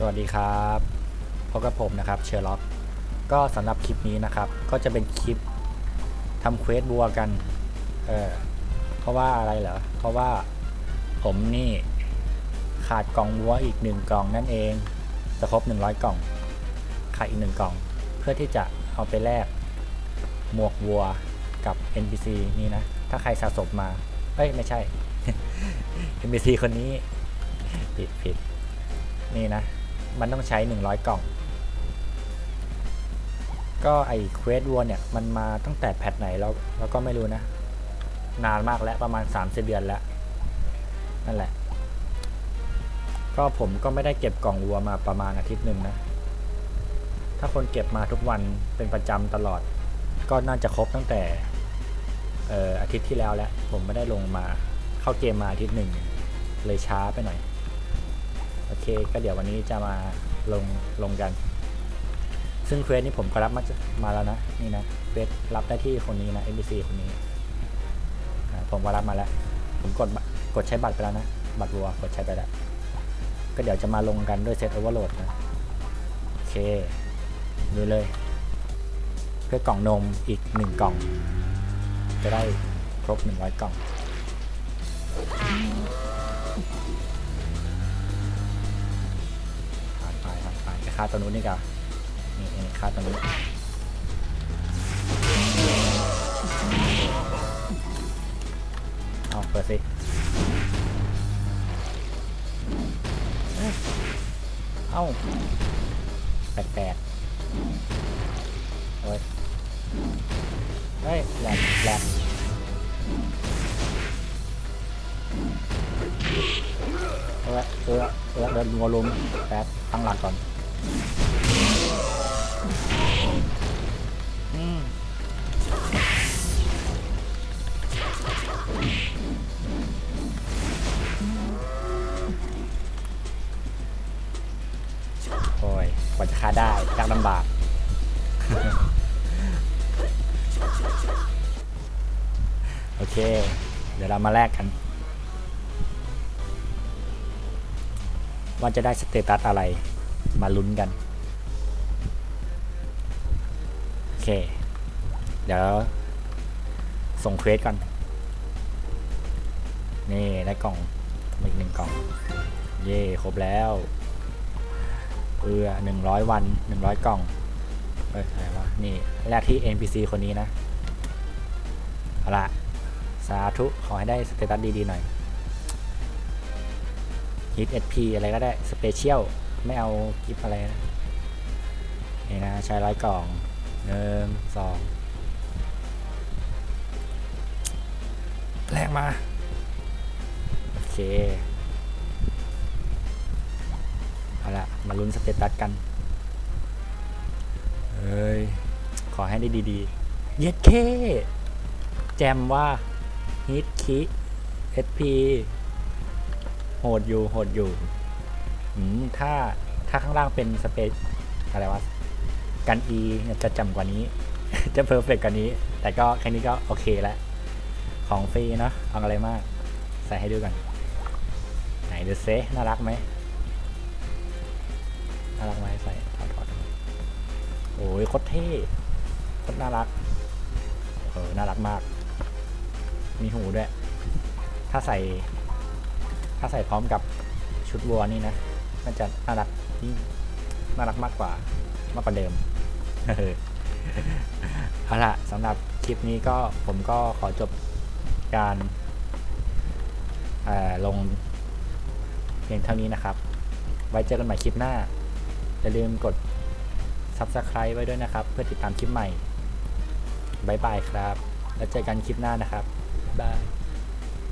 สวัสดีครับพบกับผมนะครับเชอร์ล็อกก็สำหรับคลิปนี้นะครับ ก็จะเป็นคลิปทำเควสบัวกันเออเพราะว่าอะไรเหรอเพราะว่าผมนี่ขาดกล่องบัวอีกหนึ่งกล่องนั่นเองจะครบ 100 กล่องขาดอีกหนึ่งกล่อง เพื่อที่จะเอาไปแลกหมวกวัวกับ NPC นี่นะ ถ้าใครสะสมมา เอ้ย ไม่ใช่ NPC คนนี้ ผิดผิดนี่นะ มันต้องใช้ 100 กล่อง ก็ไอเควสวัวเนี่ย มันมาตั้งแต่แพทไหนแล้วเราก็ไม่รู้นะ นานมากแล้วประมาณ 3 0 เดือนแล้ว นั่นแหละ ก็ผมก็ไม่ได้เก็บกล่องวัวมาประมาณอาทิตย์หนึ่งนะ ถ้าคนเก็บมาทุกวันเป็นประจำตลอด ก็น่าจะครบตั้งแต่อออาทิตย์ที่แล้วแล้ว ผมไม่ได้ลงมาเข้าเกมมาอาทิตย์หนึ่งเลยช้าไปหน่อย เคก็เดี๋ยววันนี้จะมาลงลงกัน ซึ่งเควสนี้ผมก็รับมาจะมาแล้วนะนี่นะเควสรับได้ที่คนนี้นะ NPC คนนี้ผมก็รับมาแล้ว ผมกดกดใช้บัตรไปแล้วนะ บัตรวัวกดใช้ไปแล้ว ก็เดี๋ยวจะมาลงกันด้วยเซตโอเวอร์โหลดนะโอเคดูเลย เพื่อกล่องนมอีกหนึ่งกล่อง จะได้ครบ100กล่อง ฆ่าตัวนู้นนี่กับนี่นี่ฆ่าตัวนู้นเอาเปิดสิเอ้าแปลกๆเฮ้ยเฮ้ยแหลกแหลกเออเออเออเดินงัวลุมแป๊บตั้งหลักก่อน โอ้ยกว่าจะฆ่าได้ยากลำบาก โอเค เดี๋ยวเรามาแลกกัน ว่าจะได้สเตตัสอะไร มาลุ้นกัน โอเค เดี๋ยว ส่งเควสก่อน นี่ได้กล่องอีกหนึ่งกล่อง เย่ครบแล้ว เออหนึ่งร้อยวันหนึ่งร้อยกล่องเอ้ยอะไรวะ นี่แรกที่ NPC คนนี้นะ เอาละสาธุ ขอให้ได้สเตตัสดี ๆ หน่อยฮิต SP อะไรก็ได้ สเปเชียล ไม่เอากิฟอะไรนะนี่นะใช้ร้อยกล่องหนึ่งสองแรกมา โอเค เอาละมาลุ้นสเตตัสกัน เฮ้ย ขอให้ได้ดีๆ เย็ดเค แจมว่าฮิตคิเอสพีโหดอยู่ โหดอยู่ ถ้าถ้าข้างล่างเป็นสเปซอะไรวะกันอีจะจำกว่านี้ จะเพอร์เฟกกว่านี้ แต่ก็แค่นี้ก็โอเคแล้วของฟรีเนาะเอาอะไรมาก ใส่ให้ดูกัน ไหนดูเซน่ารักไหมน่ารักไหมใส่ถอดถอดโอ้ยโคตรเท่โคตรน่ารักเออน่ารักมาก มีหูด้วย ถ้าใส่ ถ้าใส่พร้อมกับชุดวัวนี่นะ มันจะน่ารักน่ารักมากกว่ามากกว่าเดิมเอาล่ะสำหรับคลิปนี้ก็ผมก็ขอจบการลงเพียงเท่านี้นะครับ ไว้เจอกันใหม่คลิปหน้า อย่าลืมกด Subscribe ไว้ด้วยนะครับ เพื่อติดตามคลิปใหม่บายบายครับ แล้วเจอกันคลิปหน้านะครับบ๊ายบาย